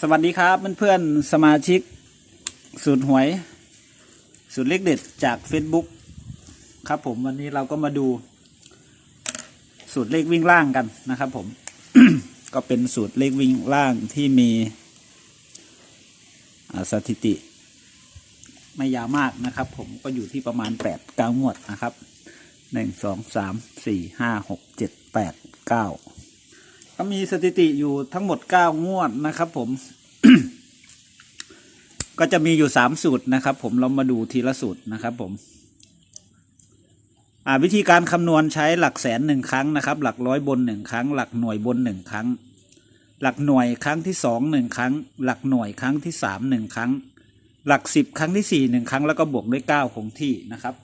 สวัสดีครับเพื่อนๆสมาชิก สูตรหวย สูตรเลขเด็ดจาก Facebook ครับผมวันนี้เราก็มาดู สูตรเลขวิ่งล่างกันนะครับผม ก็เป็นสูตรเลขวิ่งล่างที่มีสถิติ ไม่ยาวมากนะครับ ผมก็อยู่ที่ประมาณแปดเก้างวดนะครับหนึ่งสองสามสี่ห้าหกเจ็ดแปดเก้า ก็มีสถิติอยู่ทั้งหมด9งวดนะครับ ผม ก็จะมีอยู่3สูตรนะครับ ผมเรามาดูทีละสูตรนะครับ ผม อ่า วิธีการคำนวณใช้หลักแสนหนึ่งครั้งนะครับ หลักร้อยบนหนึ่งครั้ง หลักหน่วยบนหนึ่งครั้ง หลักหน่วยครั้งที่สองหนึ่งครั้ง หลักหน่วยครั้งที่สามหนึ่งครั้ง หลักสิบครั้งที่สี่หนึ่งครั้งแล้วก็บวกด้วยเก้าคงที่นะครับ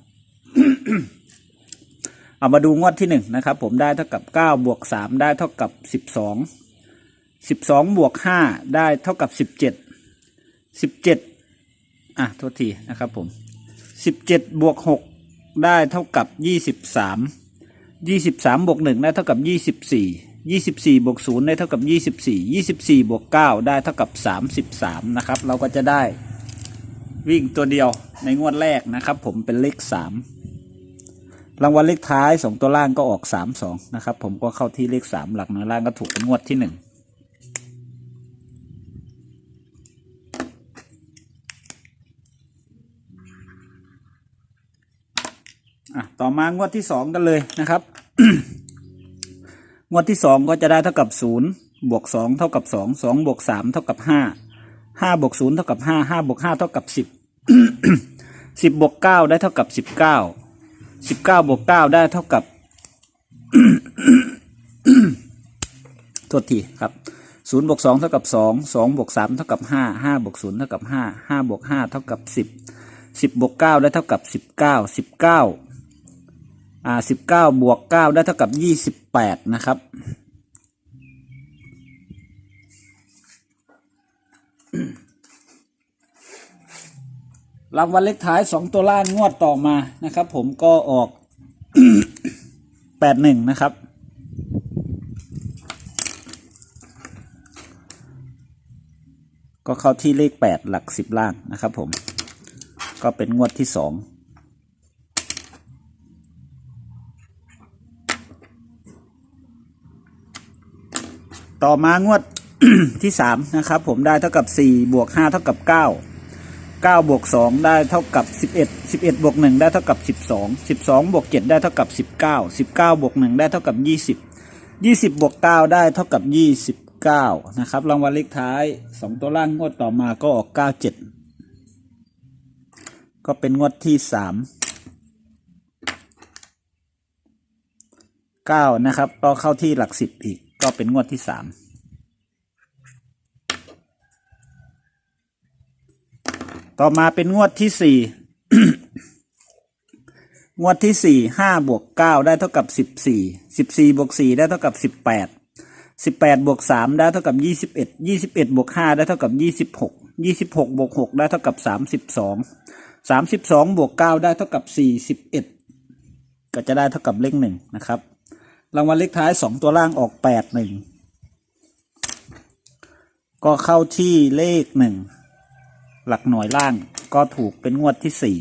เอามาดูงวดที่หนึ่งนะครับ ผมได้เท่ากับเก้าบวกสามได้เท่ากับสิบสองสิบสองบวกห้าได้เท่ากับสิบเจ็ดสิบเจ็ดอะโทษทีนะครับผมสิบเจ็ดบวกหกได้เท่ากับยี่สิบสามยี่สิบสามบวกหนึ่งได้เท่ากับยี่สิบสี่ยี่สิบสี่บวกศูนย์ได้เท่ากับยี่สิบสี่ยี่สิบสี่บวกเก้าได้เท่ากับสามสิบสามนะครับ เราก็จะได้วิ่งตัวเดียวในงวดแรกนะครับ ผมเป็นเลขสาม รางวัลเลขท้ายสองตัวล่างก็ออกสามสองนะครับ ผมก็เข้าที่เลขสามหลักหน่วยล่างก็ถูกงวดที่หนึ่งอะต่อมางวดที่สองกันเลยนะครับ งวดที่สองก็จะได้เท่ากับศูนย์บวกสองเท่ากับสองสองบวกสามเท่ากับห้าห้าบวกศูนย์เท่ากับห้าห้าบวกห้าเท่ากับสิบสิบบวกเก้าได้เท่ากับสิบเก้า สิบเก้าบวกเก้าได้เท่ากับโทษทีครับศูนย์บวกสองเท่ากับสองสองบวกสามเท่ากับห้าห้าบวกศูนย์เท่ากับห้าห้าบวกห้าเท่ากับสิบสิบบวกเก้าได้เท่ากับสิบเก้าสิบเก้าอ่าสิบเก้าบวกเก้าได้เท่ากับยี่สิบแปดนะครับ รางวัลเลขท้ายสองตัวล่างงวดต่อมานะครับ ผมก็ออกแปดหนึ่งนะครับ ก็เข้าที่เลขแปดหลักสิบล่างนะครับผมก็เป็นงวดที่สองต่อมางวดที่สามนะครับ ผมได้เท่ากับสี่บวกห้าเท่ากับเก้า 9บวก2ได้เท่ากับ 11 11บวก1ได้เท่ากับ 12 12บวก7ได้เท่ากับ 19 19บวก1ได้เท่ากับ 20 20บวก9ได้เท่ากับ 29 นะครับ รางวัลเลขท้าย 2 ตัวล่างงวดต่อมาก็ออก 97 ก็เป็นงวดที่ 3 9 นะครับ ก็เข้าที่หลัก 10 อีก ก็เป็นงวดที่ 3 ต่อมาเป็นงวดที่สี่งวดที่สี่ห้าบวกเก้าได้เท่ากับสิบสี่สิบสี่บวกสี่ได้เท่ากับสิบแปดสิบแปดบวกสามได้เท่ากับยี่สิบเอ็ดยี่สิบเอ็ดบวกห้าได้เท่ากับยี่สิบหกยี่สิบหกบวกหกได้เท่ากับสามสิบสองสามสิบสองบวกเก้าได้เท่ากับสี่สิบเอ็ดก็จะได้เท่ากับเลขหนึ่งนะครับ รางวัลเลขท้ายสองตัวล่างออกแปดหนึ่งก็เข้าที่เลขหนึ่ง หลักหน่วยล่างก็ถูกเป็นงวดที่สี่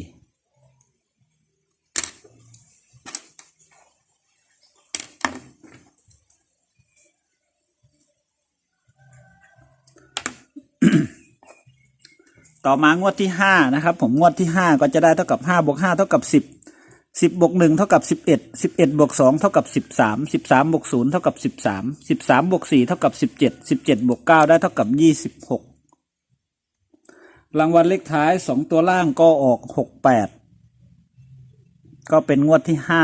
ต่อมางวดที่ห้านะครับ ผมงวดที่ห้าก็จะได้เท่ากับห้าบวกห้าเท่ากับสิบสิบบวกหนึ่งเท่ากับสิบเอ็ดสิบเอ็ดบวกสองเท่ากับสิบสามสิบสามบวกศูนย์เท่ากับสิบสามสิบสามบวกสี่เท่ากับสิบเจ็ดสิบเจ็ดบวกเก้าได้เท่ากับยี่สิบหก รางวัลเลขท้ายสองตัวล่างก็ออกหกแปดก็เป็นงวดที่ห้า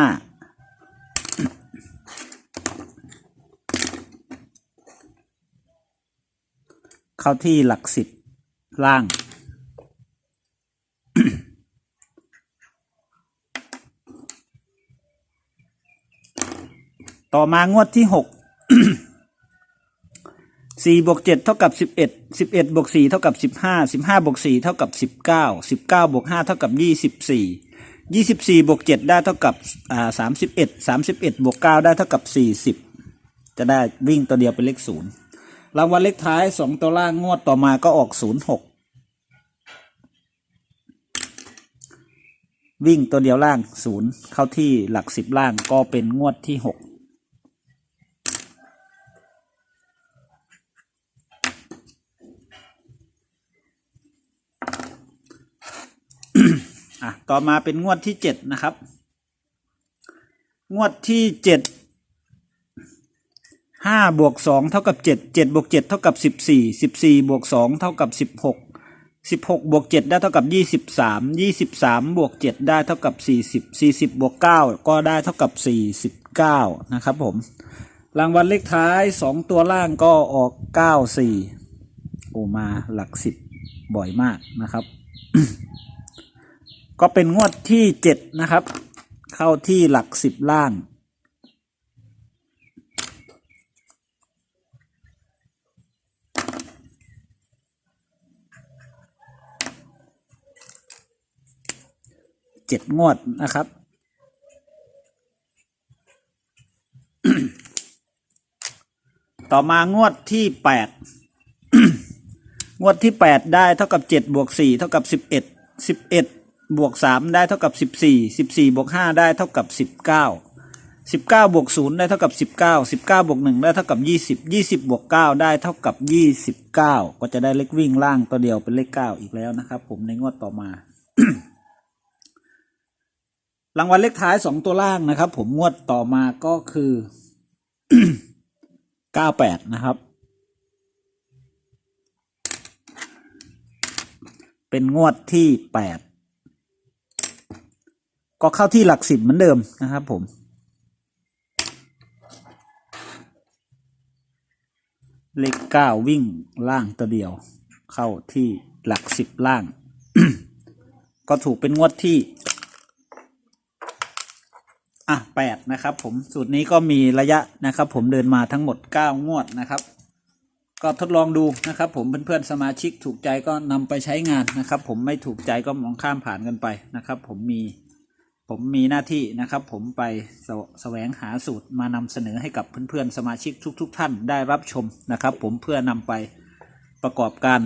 เข้าที่หลักสิบล่าง ต่อมางวดที่หก สี่บวกเจ็ดเท่ากับสิบเอ็ดสิบเอ็ดบวกสี่เท่ากับสิบห้าสิบห้าบวกสี่เท่ากับสิบเก้าสิบเก้าบวกห้าเท่ากับยี่สิบสี่ยี่สิบสี่บวกเจ็ดได้เท่ากับอ่าสามสิบเอ็ดสามสิบเอ็ดบวกเก้าได้เท่ากับสี่สิบจะได้วิ่งตัวเดียวเป็นเลขศูนย์รางวัลเลขท้ายสองตัวล่างงวดต่อมาก็ออกศูนย์หกวิ่งตัวเดียวล่างศูนย์เข้าที่หลักสิบล่างก็เป็นงวดที่หก อะ ต่อมาเป็นงวดที่เจ็ดนะครับ งวดที่เจ็ดห้าบวกสองเท่ากับเจ็ดเจ็ดบวกเจ็ดเท่ากับสิบสี่สิบสี่บวกสองเท่ากับสิบหกสิบหกบวกเจ็ดได้เท่ากับยี่สิบสามยี่สิบสามบวกเจ็ดได้เท่ากับสี่สิบสี่สิบบวกเก้าก็ได้เท่ากับสี่สิบเก้านะครับผม รางวัลเลขท้ายสองตัวล่างก็ออกเก้าสี่โอมาหลักสิบบ่อยมากนะครับ ก็เป็นงวดที่เจ็ดนะครับ เข้าที่หลักสิบล่าง เจ็ดงวดนะครับ ต่อมางวดที่แปดงวดที่แปดได้เท่ากับเจ็ดบวกสี่เท่ากับสิบเอ็ดสิบเอ็ด บวกสามได้เท่ากับสิบสี่สิบสี่บวกห้าได้เท่ากับสิบเก้าสิบเก้าบวกศูนย์ได้เท่ากับสิบเก้าสิบเก้าบวกหนึ่งได้เท่ากับยี่สิบยี่สิบบวกเก้าได้เท่ากับยี่สิบเก้าก็จะได้เลขวิ่งล่างตัวเดียวเป็นเลขเก้าอีกแล้วนะครับ ผมในงวดต่อมา รางวัลเลขท้ายสองตัวล่างนะครับ ผมงวดต่อมาก็คือเก้าแปดนะครับ เป็นงวดที่แปด ก็เข้าที่หลักสิบเหมือนเดิมนะครับผม เลขเก้าวิ่งล่างตัวเดียว เข้าที่หลักสิบล่าง ก็ถูกเป็นงวดที่อะแปดนะครับผมสูตรนี้ก็มีระยะนะครับผมเดินมาทั้งหมดเก้างวดนะครับ ก็ทดลองดูนะครับผมเพื่อนๆสมาชิกถูกใจก็นำไปใช้งานนะครับ ผมไม่ถูกใจก็มองข้ามผ่านกันไปนะครับ ผมมี ผมมีหน้าที่นะครับ ผมไปแสวแสวงหาสูตรมานำเสนอให้กับเพื่อนๆสมาชิกทุกๆท่านได้รับชมนะครับ ผมเพื่อนำไปประกอบการ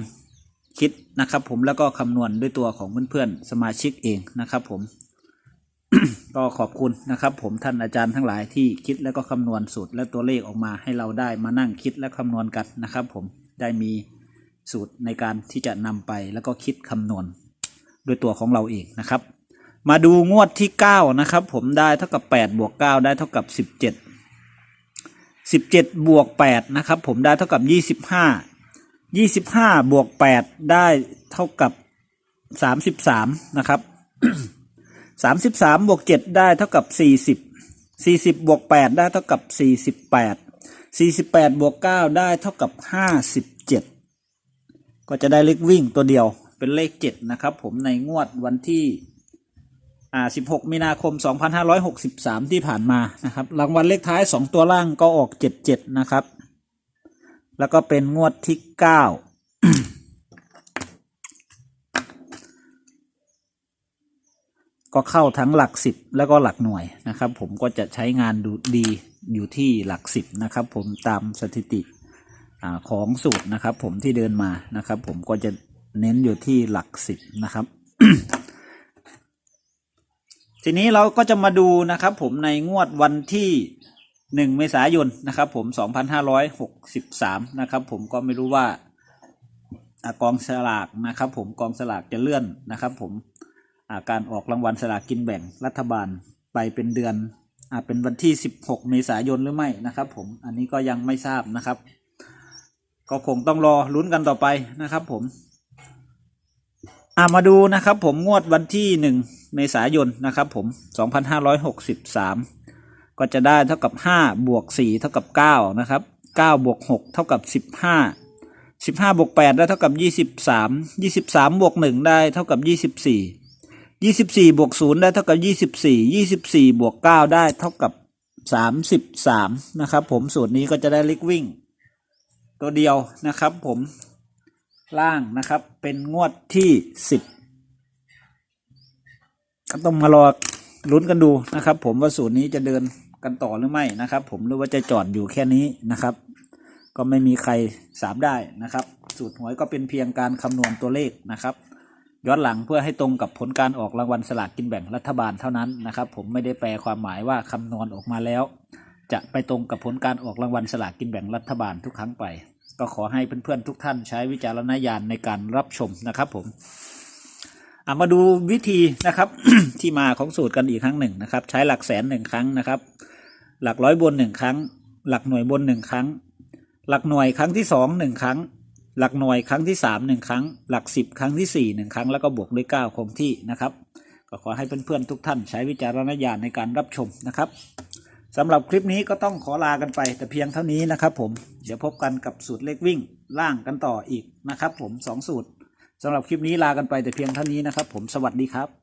คิดนะครับ ผมแล้วก็คำนวณด้วยตัวของเพื่อนๆสมาชิกเองนะครับ ผมก็ขอบคุณนะครับ ผมท่านอาจารย์ทั้งหลายที่คิดแล้วก็คำนวณสูตรและตัวเลขออกมาให้เราได้มานั่งคิดและคำนวณกันนะครับ ผมได้มีสูตรในการที่จะนำไปแล้วก็คิดคำนวณด้วยตัวของเราเองนะครับ มาดูงวดที่เก้านะครับ ผมได้เท่ากับแปดบวกเก้าได้เท่ากับสิบเจ็ดสิบเจ็ดบวกแปดนะครับ ผมได้เท่ากับยี่สิบห้ายี่สิบห้าบวกแปดได้เท่ากับสามสิบสามนะครับสามสิบสามบวกเจ็ดได้เท่ากับสี่สิบสี่สิบบวกแปดได้เท่ากับสี่สิบแปดสี่สิบแปดบวกเก้าได้เท่ากับห้าสิบเจ็ดก็จะได้เลขวิ่งตัวเดียวเป็นเลขเจ็ดนะครับ ผมในงวดวันที่ อ่าสิบหกมีนาคมสองพันห้าร้อยหกสิบสามที่ผ่านมานะครับรางวัลเลขท้ายสองตัวล่างก็ออกเจ็ดเจ็ดนะครับ แล้วก็เป็นงวดที่เก้าก็เข้าทั้งหลักสิบแล้วก็หลักหน่วยนะครับ ผมก็จะใช้งานดูดีอยู่ที่หลักสิบนะครับ ผมตามสถิติอาของสูตรนะครับ ผมที่เดินมานะครับ ผมก็จะเน้นอยู่ที่หลักสิบนะครับ ทีนี้เราก็จะมาดูนะครับผมในงวดวันที่หนึ่งเมษายนนะครับผมสองพันะครับผมก็ไม่รู้ว่าอากองสลากนะครับผมกองสลากจะเลื่อนนะครับผมาการออกรางวัลสลากกินแบ่งรัฐบาลไปเป็นเดือนอ่าเป็นวันที่สิบหกเมษายนหรือไม่นะครับ ผมอันนี้ก็ยังไม่ทราบนะครับ ก็คงต้องรอลุ้นกันต่อไปนะครับผม อ่ามาดูนะครับผมงวดวันที่หนึ่งเมษายนนะครับผมสองพันห้าร้อยหกสิบสามก็จะได้เท่ากับห้าบวกสี่เท่ากับเก้านะครับเก้าบวกหกเท่ากับสิบห้าสิบห้าบวกแปดได้เท่ากับยี่สิบสามยี่สิบสามบวกหนึ่งได้เท่ากับยี่สิบสี่ยี่สิบสี่บวกศูนย์ได้เท่ากับยี่สิบสี่ยี่สิบสี่บวกเก้าได้เท่ากับสามสิบสามนะครับผมสูตรนี้ก็จะได้ลิกวิ่ง ตัวเดียวนะครับผม ล่างนะครับ เป็นงวดที่สิบก็ต้องมารอลุ้นกันดูนะครับ ผมว่าสูตรนี้จะเดินกันต่อหรือไม่นะครับ ผมหรือว่าจะจอดอยู่แค่นี้นะครับ ก็ไม่มีใครสามได้นะครับ สูตรหวยก็เป็นเพียงการคำนวณตัวเลขนะครับย้อนหลังเพื่อให้ตรงกับผลการออกรางวัลสลากกินแบ่งรัฐบาลเท่านั้นนะครับ ผมไม่ได้แปลความหมายว่าคำนวณออกมาแล้ว จะไปตรงกับผลการออกรางวัลสลากกินแบ่งรัฐบาลทุกครั้งไป ก็ขอให้เพื่อนๆทุกท่านใช้วิจารณญาณในการรับชมนะครับผมอามาดูวิธีนะครับที่มาของสูตรกันอีกครั้งหนึ่งนะครับ ใช้หลักแสนหนึ่งครั้งนะครับ หลักร้อยบนหนึ่งครั้ง หลักหน่วยบนหนึ่งครั้ง หลักหน่วยครั้งที่สองหนึ่งครั้ง หลักหน่วยครั้งที่สามหนึ่งครั้ง หลักสิบครั้งที่สี่หนึ่งครั้งแล้วก็บวกด้วยเก้าคงที่นะครับ ก็ขอให้เพื่อนๆทุกท่านใช้วิจารณญาณในการรับชมนะครับ สำหรับคลิปนี้ก็ต้องขอลากันไป แต่เพียงเท่านี้นะครับผม เดี๋ยวพบกันกับสูตรเลขวิ่งล่างกันต่ออีกนะครับผมสองสูตรสำหรับคลิปนี้ลากันไปแต่เพียงเท่านี้นะครับผมสวัสดีครับ